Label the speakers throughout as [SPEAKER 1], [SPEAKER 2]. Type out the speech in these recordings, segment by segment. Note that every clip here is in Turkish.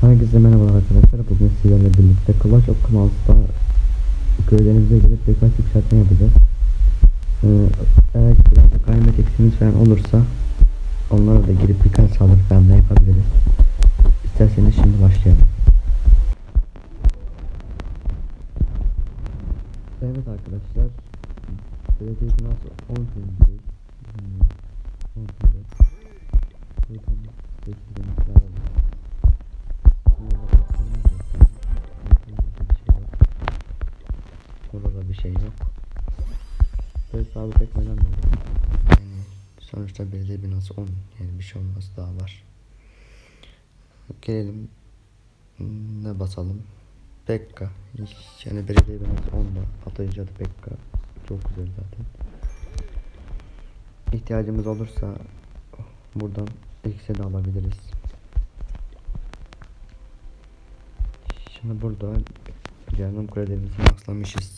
[SPEAKER 1] Herkese merhaba arkadaşlar. Bugün sizlerle birlikte Clash of Clans'ta köylerimize gelip birkaç yükseltme yapacağız. Ee, eğer biraz kaymet eksimiz falan olursa onlara da girip birkaç saldırı falan da yapabiliriz. İsterseniz şimdi başlayalım. Evet arkadaşlar. Belediye binası 10 senedeyiz. Hmm, 10 senede. Buradan seçtiğimiz şey yok. Böyle sabit pek oynamıyorum. Yani sonuçta belediye binası 10 yani bir şey olmaz daha var. Gelelim ne basalım? Pekka. Yani belediye binası 10'da atlayıcı adı Pekka. Çok güzel zaten. İhtiyacımız olursa buradan ikisini de alabiliriz. Şimdi burada canım kredilerimizi maxlamışız.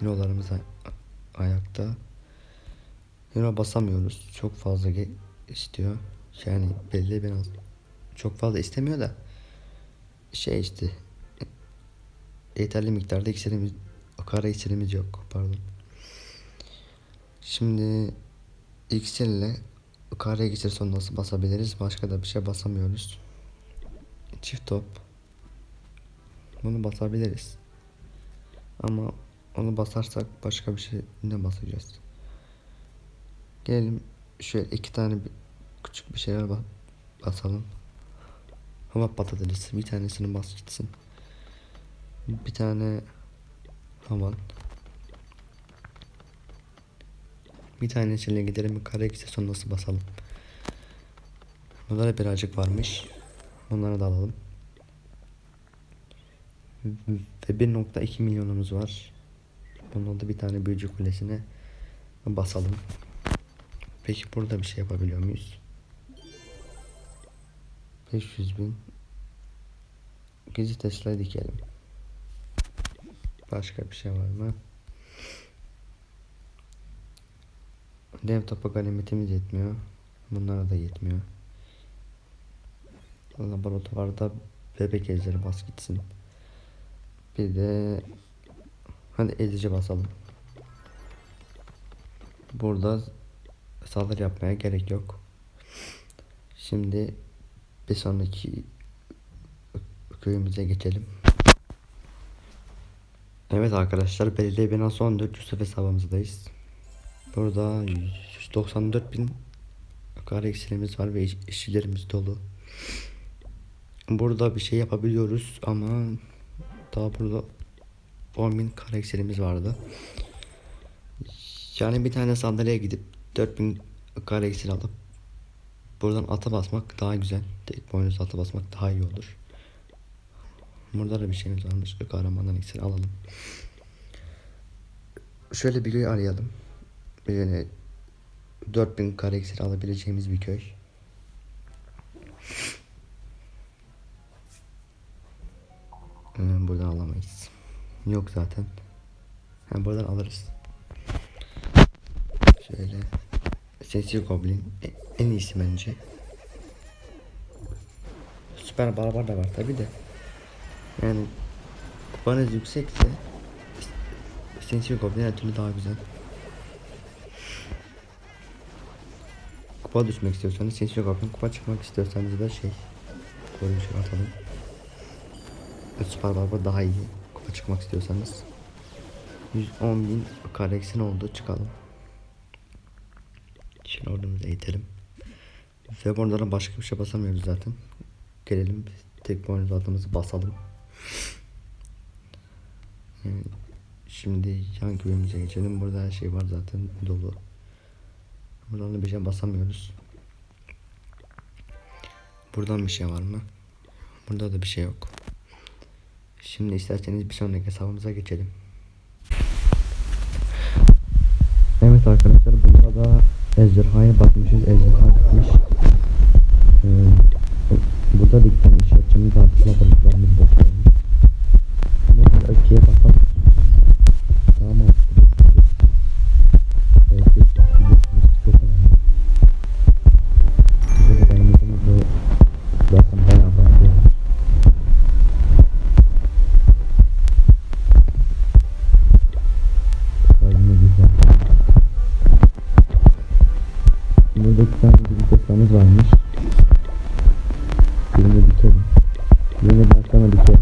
[SPEAKER 1] Hero'larımız ay- ayakta. Hero basamıyoruz. Çok fazla istiyor. Yani belli biraz çok fazla istemiyor da şey işte yeterli miktarda iksirimiz kara iksirimiz yok pardon. Şimdi iksirle kara iksir sonrası basabiliriz. Başka da bir şey basamıyoruz. Çift top. Bunu basabiliriz. Ama onu basarsak başka bir şey ne basacağız? Gelelim şöyle iki tane küçük bir şeyler ba- basalım. Hava patatesi bir tanesini bas gitsin. Bir tane havan. Bir tanesiyle gidelim kare ikisi sonrası basalım. Burada da birazcık varmış. Onları da alalım. Ve 1.2 milyonumuz var. Bunun da bir tane büyücü kulesine basalım. Peki burada bir şey yapabiliyor muyuz? 500 bin. Gizli Tesla dikelim. Başka bir şey var mı? Dev topa ganimetimiz yetmiyor. Bunlara da yetmiyor. Laboratuvarda bebek ejderi bas gitsin. Bir de hadi ezici basalım. Burada saldırı yapmaya gerek yok. Şimdi bir sonraki köyümüze geçelim. Evet arkadaşlar belediye binası 14 Yusuf hesabımızdayız. Burada 194 bin kare eksilimiz var ve iş- işçilerimiz dolu. Burada bir şey yapabiliyoruz ama daha burada 10 bin kare eksilimiz vardı. Yani bir tane sandalyeye gidip 4000 kare eksil alıp buradan ata basmak daha güzel. Tek boynuz ata basmak daha iyi olur. Burada da bir şeyimiz varmış. Kahramandan iksir alalım. Şöyle bir köy arayalım. Yani 4000 kare iksir alabileceğimiz bir köy. Hmm, buradan alamayız. Yok zaten. Ha, buradan alırız. Şöyle. Sensi Goblin e- en iyisi bence. Süper barbar da var tabi de. Yani kupanız yüksekse Sensi Goblin her türlü daha güzel. Kupa düşmek istiyorsanız Sensi Goblin kupa çıkmak istiyorsanız da şey şey atalım. Süper barbar daha iyi kupa çıkmak istiyorsanız. 110 bin kareksin oldu çıkalım. Şimdi ordumuzu eğitelim. Ve buradan başka bir şey basamıyoruz zaten. Gelelim tek boynuz adımızı basalım. Yani şimdi yan köyümüze geçelim. Burada her şey var zaten dolu. Buradan da bir şey basamıyoruz. Buradan bir şey var mı? Burada da bir şey yok. Şimdi isterseniz bir sonraki hesabımıza geçelim. Evet arkadaşlar bunda da ejderhaya bakmışız. Ejderha Kafamız varmış. Birini dikelim. Birini sana dikelim.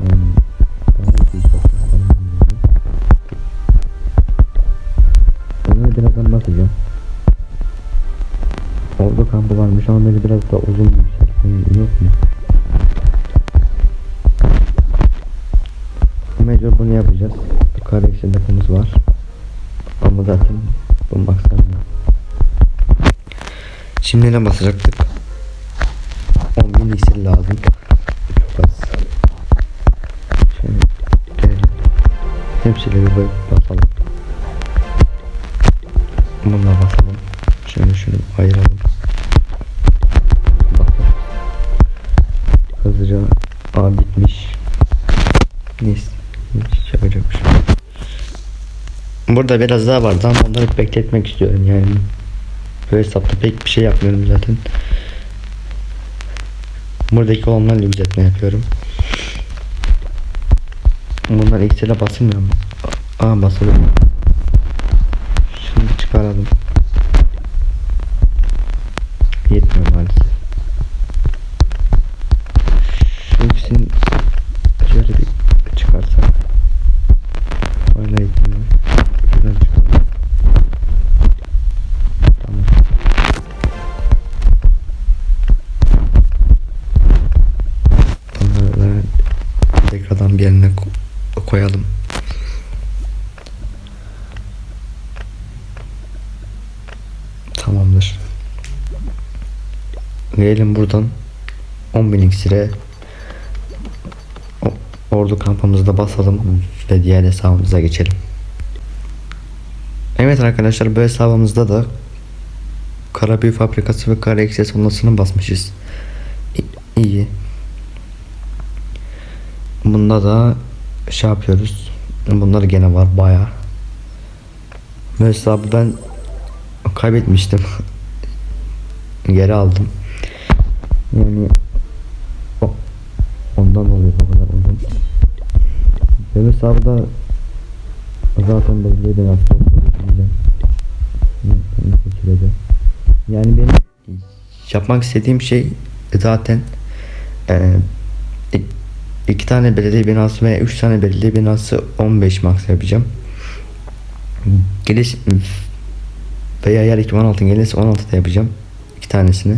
[SPEAKER 1] Yani daha iyi bir. Onları birazdan bakacağım. Orada kampı varmış ama böyle biraz da uzun bir yükseltme yok mu? Mecbur bunu yapacağız. Yukarı eksi lafımız var. Ama zaten bu maksat Şimdi ne basacaktık? 10 bin iksir lazım. Çok az. Şöyle gelelim. Hepsiyle bir basalım. Bununla basalım. Şöyle şunu ayıralım. Bakalım. Hızlıca Aa bitmiş. Neyse. Hiç yapacak. Burada biraz daha vardı ama onları bekletmek istiyorum yani. Böyle hesapta pek bir şey yapmıyorum zaten. Buradaki olanlarla düzeltme yapıyorum. Bunlar Excel'e basılmıyor mu? Aa basılıyor. Şimdi çıkaralım. Yetmiyor maalesef. Şu ikisini şöyle bir çıkarsak. Gelelim buradan 10.000 iksire ordu kampımızda basalım ve diğer hesabımıza geçelim. Evet arkadaşlar bu hesabımızda da Karabüyü fabrikası ve kara eksi sonrasını basmışız. İyi. Bunda da şey yapıyoruz. Bunlar gene var baya. Bu hesabı ben kaybetmiştim. Geri aldım. Yani o, ondan oluyor bu kadar uzun. Bu hesabı da zaten belli ben aslında geçireceğim. Sürede. Yani benim yapmak istediğim şey zaten e, iki tane belediye binası veya üç tane belediye binası 15 max yapacağım. Geliş veya yer 2016 gelirse 16 da yapacağım. iki tanesini.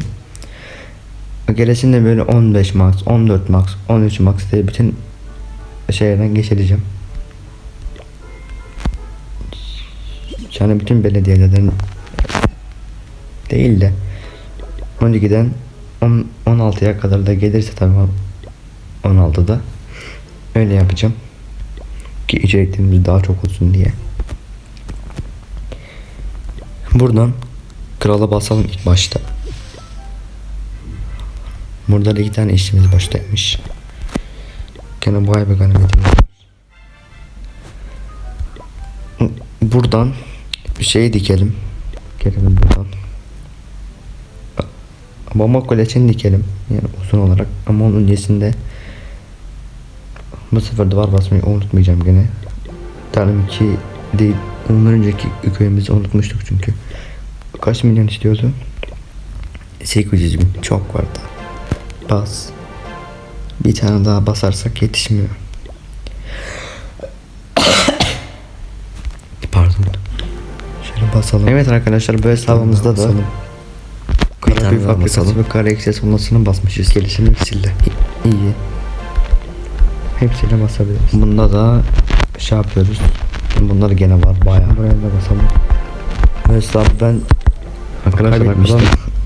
[SPEAKER 1] Gerisinde böyle 15 max, 14 max, 13 max diye bütün şeylerden geçireceğim. Yani bütün belediyelerin değil de 12'den 10, 16'ya kadar da gelirse tabii 16'da öyle yapacağım ki içeriklerimiz daha çok olsun diye. Buradan krala basalım ilk başta. Burada da iki tane işimiz başlaymış. Gene vay be ganimetimiz. Buradan bir şey dikelim. Gelelim buradan. Bomba kulesini dikelim. Yani uzun olarak. Ama onun öncesinde bu sefer duvar basmayı unutmayacağım gene. Tanrım ki değil. Ondan önceki köyümüzü unutmuştuk çünkü. Kaç milyon istiyordu? 800 bin. Çok vardı. Bas. Bir tane daha basarsak yetişmiyor. Pardon. Şöyle basalım. Evet arkadaşlar bu hesabımızda da Karabük fabrikası ve kara ekses olmasını basmışız. Gelişim ikisiyle. İyi. Hepsiyle basabiliriz. Bunda da şey yapıyoruz. Bunlar gene var bayağı. Buraya da basalım. Bu hesabı ben Arkadaşlar arkadan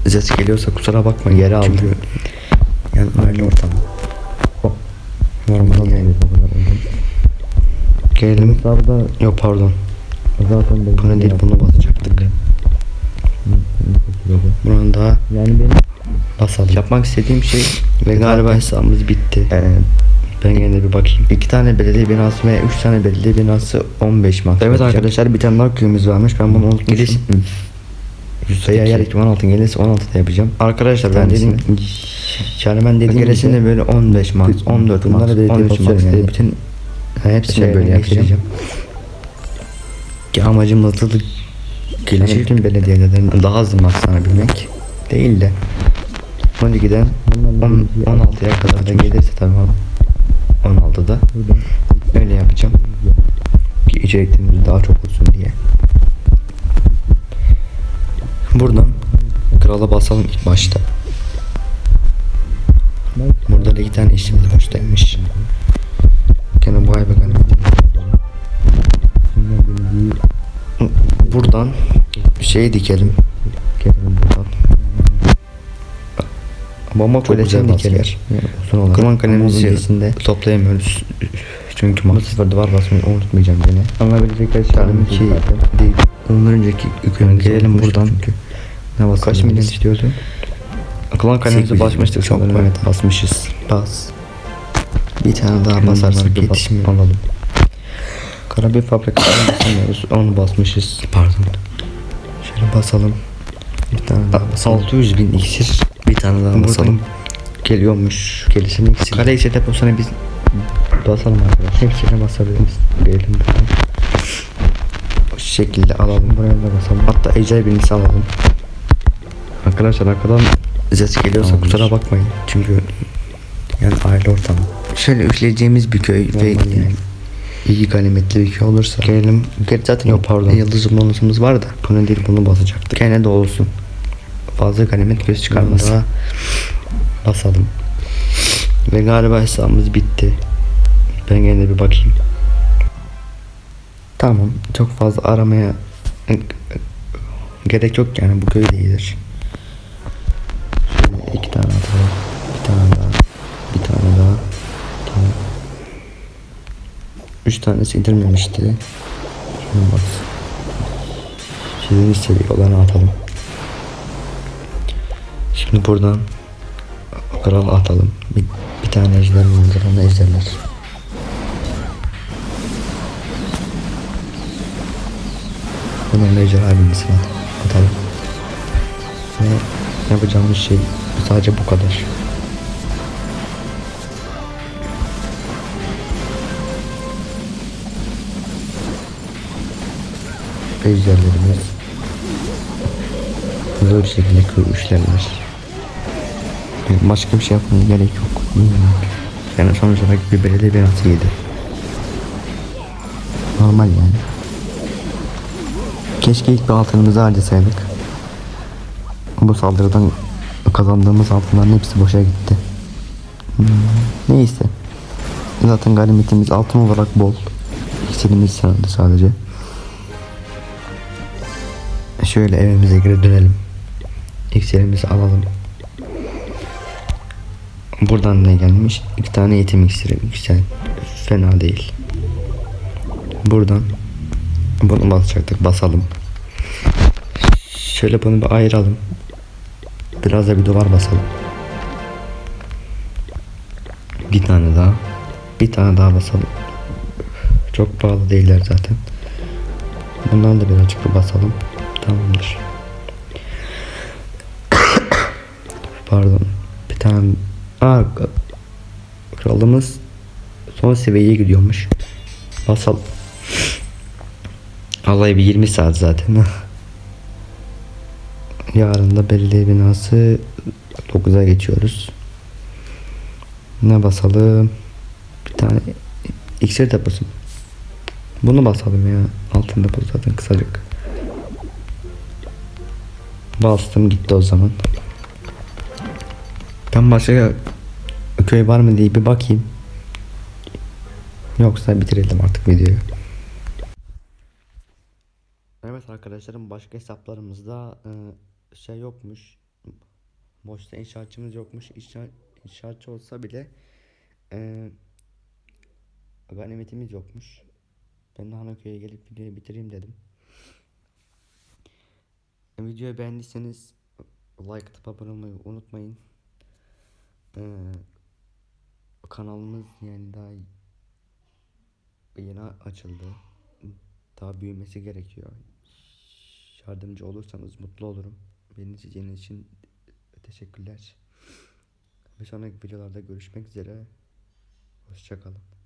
[SPEAKER 1] ses geliyorsa kusura bakma geri aldım. Yani aile ortamı. Normal yani. Gelelim. Hesabı Yok pardon. Zaten bunu değil bunu basacaktık. Buranın daha yani benim basalım. Yapmak istediğim şey ve galiba hesabımız bitti. Ee, ben gene bir bakayım. İki tane belediye binası ve üç tane belediye binası 15 max. Evet arkadaşlar bir tane daha köyümüz varmış. Ben bunu unutmuşum. Veya yer ihtimal 16 gelirse 16 da yapacağım. Arkadaşlar ben dedim yani ben dediğim gerisinde böyle 15 max, 14 max, 13 max diye bütün hepsini böyle yapacağım. Ki amacım hızlı gelişir tüm belediyelerin daha hızlı maksanabilmek değil de 12'den 10, 16'ya kadar da gelirse tabii o 16'da öyle yapacağım ki içeriklerimiz daha çok olsun diye. Buradan krala basalım ilk başta. Burada da iki tane işimiz boştaymış. Gene bu ay bakalım. Buradan şey dikelim. Buradan. Bomba çok güzel dikeler. Kurban kalemimizi toplayamıyoruz. Çünkü bu sefer duvar basmayı unutmayacağım gene.
[SPEAKER 2] Alınabilecekler
[SPEAKER 1] Tamam ki değil. Ondan önceki gelelim buradan. Çünkü. Ne basalım? Kaç milyon istiyordu? Klan kalemimize basmıştık çok evet basmışız. Bas. Bir tane daha basarsak yetişmiyor. Alalım. Karabiber fabrikasını basamıyoruz. Onu basmışız. Pardon. Şöyle basalım. Bir tane daha basalım. 600 bin iksir. Bir tane daha basalım. Geliyormuş. Gelişim iksir. Kare iksir deposuna biz basalım arkadaşlar. Hepsine basabiliriz. Gelelim buradan. Bu şekilde alalım. Buraya da basalım. Hatta ecel birinci alalım. Arkadaşlar arkadan ses geliyorsa kusura bakmayın. Çünkü yani aile ortamı. Şöyle üfleyeceğimiz bir köy ve yani iyi ganimetli bir köy olursa gelelim. Gerçi zaten yok pardon. Yıldız bonusumuz var da bunu değil bunu basacaktık. Gene de olsun. Fazla ganimet göz çıkarmasa basalım. Ve galiba hesabımız bitti. Ben gene bir bakayım. Tamam. Çok fazla aramaya gerek yok yani bu köy de iyidir. Şöyle iki tane atalım. Bir tane daha. Bir tane daha. Bir. Üç tanesi indirmemişti. Şuna bak. Sizin istediği olanı atalım. Şimdi buradan kral atalım. Bir, bir tane ejder vardır onu ejderler. Bunun ejder halindesine atalım. Ve yapacağımız şey sadece bu kadar. Ejderlerimiz hızlı bir şekilde kırmışlarlar. Başka bir şey yapmaya gerek yok. Yani sonuç olarak bir belediye yedi. Normal yani. Keşke ilk bir altınımızı harcasaydık. Bu saldırıdan kazandığımız altınların hepsi boşa gitti. Hmm, Neyse. Zaten ganimetimiz altın olarak bol. İkisimiz sanırdı sadece. Şöyle evimize geri dönelim. İksirimizi alalım. Buradan ne gelmiş? İki tane eğitim iksiri. Güzel. Fena değil. Buradan bunu basacaktık. Basalım. Şöyle bunu bir ayıralım. Biraz da bir duvar basalım. Bir tane daha. Bir tane daha basalım. Çok pahalı değiller zaten. Bundan da birazcık bir basalım. Tamamdır. Pardon. Bir tane Aa, kralımız son seviyeye gidiyormuş. Basalım. Vallahi bir 20 saat zaten. Yarın da belediye binası 9'a geçiyoruz. Ne basalım? Bir tane iksir deposu. Bunu basalım ya. Altın deposu zaten kısacık. Bastım gitti o zaman. Ben başka köy var mı diye bir bakayım. Yoksa bitirelim artık videoyu. Evet arkadaşlarım başka hesaplarımızda e, şey yokmuş. Boşta inşaatçımız yokmuş. İnşaat, inşaatçı olsa bile e, ganimetimiz yokmuş. Ben de Hanaköy'e gelip videoyu bitireyim dedim. E, videoyu beğendiyseniz like atıp abone olmayı unutmayın. Ee, kanalımız yani daha yeni açıldı. Daha büyümesi gerekiyor. Yardımcı olursanız mutlu olurum. Beni izlediğiniz için teşekkürler. Bir sonraki videolarda görüşmek üzere. Hoşçakalın.